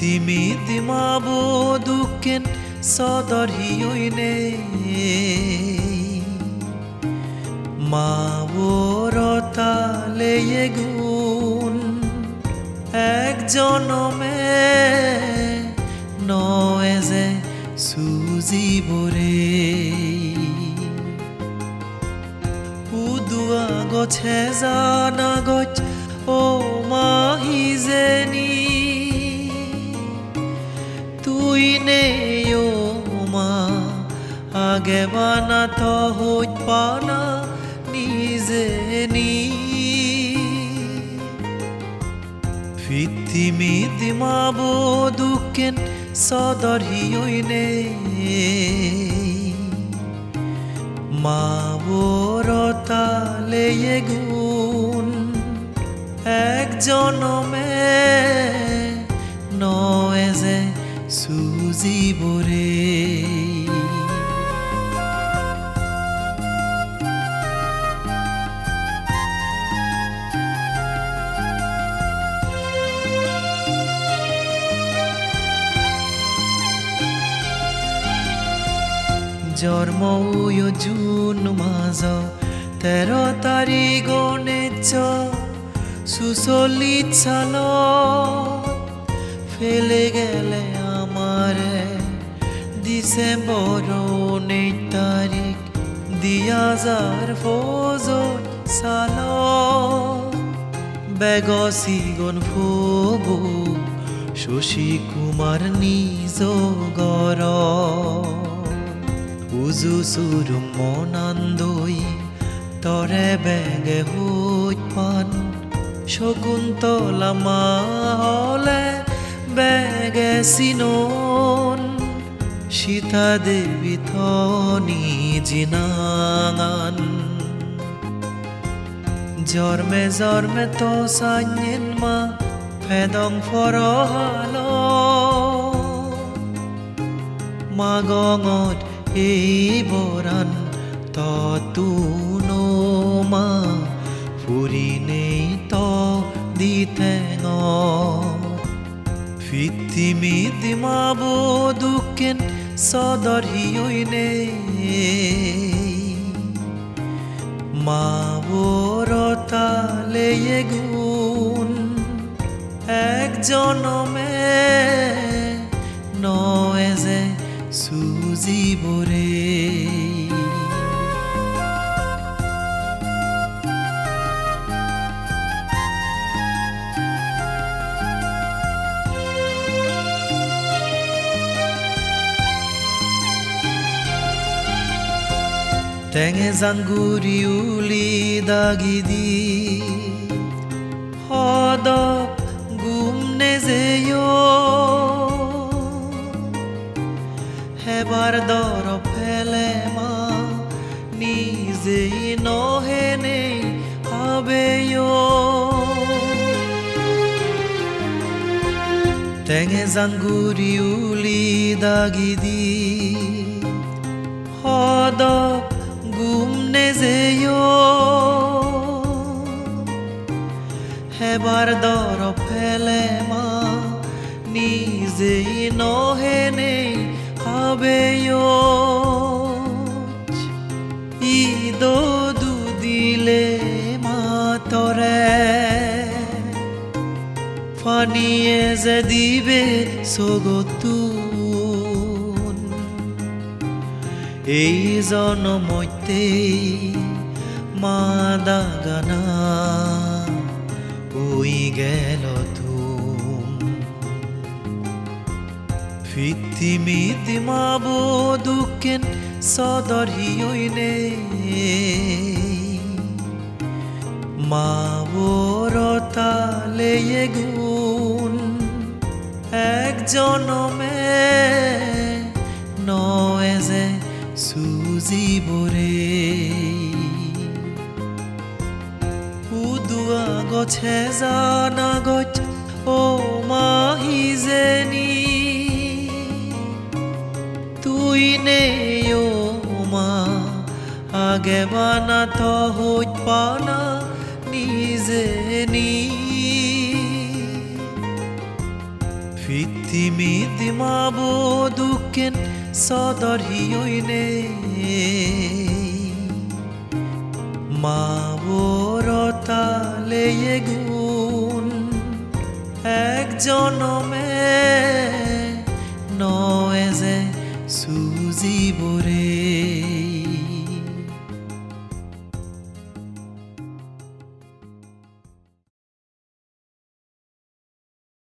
Fittimit mabuduken sadar hiyoine মাবরতা লেয়ে গুণ এক জনমে নয় যে সুজিবরে। উদুয়া গছে জানা গছ, ও মাহি জেনি তুই নে ও মা। আগে বানা তো হইত পানা, নিজে নি। ফিত্তিমিতি মাবো দুকেন সদর হিয়ইনে মাবরতা লেয়ে গুণ এক জনমে নয় সুজিবরে জন্ম জুন মাজ তেৰ তাৰিখ গণেশ সুচলিত চাল ফেলে গেলে ডিসেম্বর উনিশ তারিখ, দিয়া যার ফৌজত চাল বেগসি গন ফুবু, শশী কুমার নিজ গৰ উজু চুৰুম মনান্দৈ তৰে বেগে হৈত পান। শকুন্তলা মাহলে বেগে চিনন সীতা দেৱী থনি জিনাঙান জন্মে জন্মে তো সাഞ്ഞেন মা, ফেদং ফরহালো। মাগঙত এই বৰাণ ততুনো মা ফুৰিনেই ত দিতেঙ ফিত্তিমিতি মাবো দুকেন সদর হিয়ইনে মাবরতা লেয়ে গুণ এক জনমে টেঙে জাংগুৰি উলি দাগি দি। সদ গুম নেজেয়। হেবাৰ দৰ ফেলে মা, নিজেই নহেনে হাবেয় টেঙে জাংগুৰি উলি দাগি সদ গুম নেজেয় হেবাৰ দৰ ফেলে মা, নিজেই নহেনে হাবেয় ঈদ দুদিলে মাতরে ফানিয়ে যে দিবে সগতুন এই জনমতে মা দাগানা ওই গেল তুম? ফিত্তিমিতি মাবো দুকেন সদর হিয়ইনে মাবরতা লেয়ে গুণ এক জনমে সুজিবরে। উদুয়া গছে জানা গছ, ও মাহি জেনি। তুই নে ও মা, আগে বানা তো হইত পানা নিজে নি। পৃথিবীত মাবো দুঃখেন সদর হিয়ইনে মাবরতালে গুণ এক জনমে নয় যে সুজিবরে